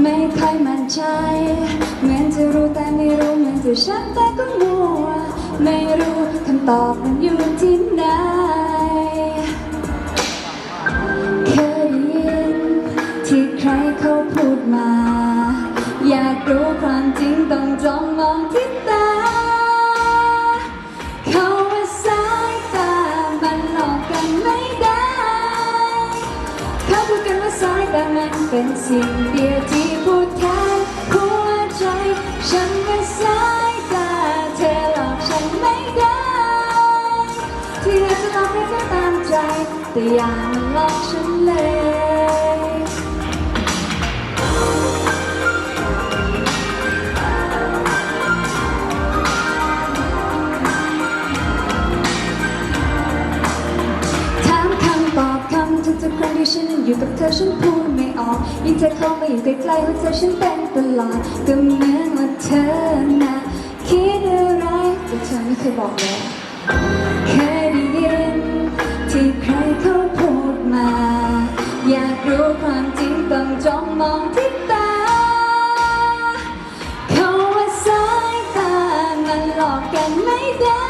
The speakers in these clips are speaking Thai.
ไม่ค่อยมั่นใจ เหมือนจะรู้แต่ไม่รู้เหมือนจะชัดแต่ก็มัว ไม่รู้คำตอบมันอยู่ที่ไหนเคยยินที่ใครเขาพูดมา อยากรู้ความจริงต้องจ้องมองที่ตา เขาว่าสายตามันหลอกกันไม่ได้ เขาพูดกันว่าสายตามันเป็นสิ่งเดียวที่ ใจ แต่อย่ามาหลอกฉันเลยถามคำตอบคำทุกๆครั้งที่ฉันนั้นอยู่กับเธอฉันพูดไม่ออกยิ่งเธอเข้ามาอยู่ใกล้ๆหัวใจฉันเป็นตลอดก็เหมือนว่าเธอน่ะคิดอะไรแต่เธอไม่เคยบอกเลยคยได้ยิ อยากรู้ความจริงต้องจ้องมองที่ตา เขาว่าสายตามันหลอกกันไม่ได้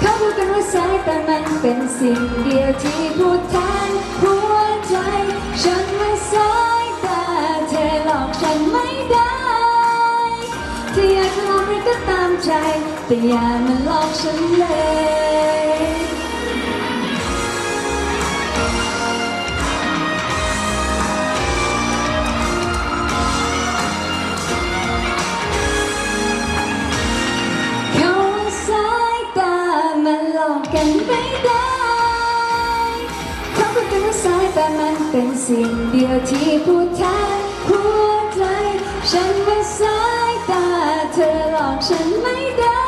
เขาพูดกันว่าสายตามันเป็นสิ่งเดียวที่พูดแทนหัวใจ ฉันว่าสายตาเธอหลอกฉันไม่ได้ที่อยากจะลอกใครก็ตามใจ แต่อย่ามาหลอกฉันเลย กันไม่ได้เขาพูดกันว่าสายแตามันเป็นสิ่งเดียวที่พูดแทนหัวใจ ฉันว่าสายตาเธอหลอกฉันไม่ได้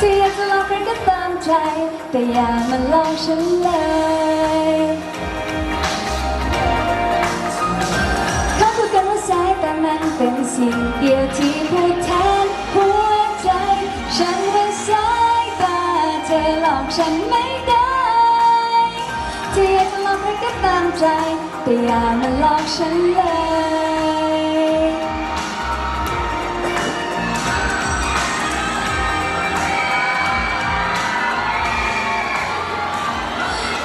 ที่อยากจะหลอกใครก็ตามใจ แต่อย่ามาหลอกฉันเลยเขาพูดกันว่าสายแตามันเป็นสิ่งเดียวที่พูดแทน อกฉันไม่ได้ที่อยากจะลองใครก็ตามใจ แต่อย่ามาหลอกฉันเลย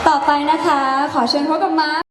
ต่อไปนะคะ ขอเชิญพบกับมา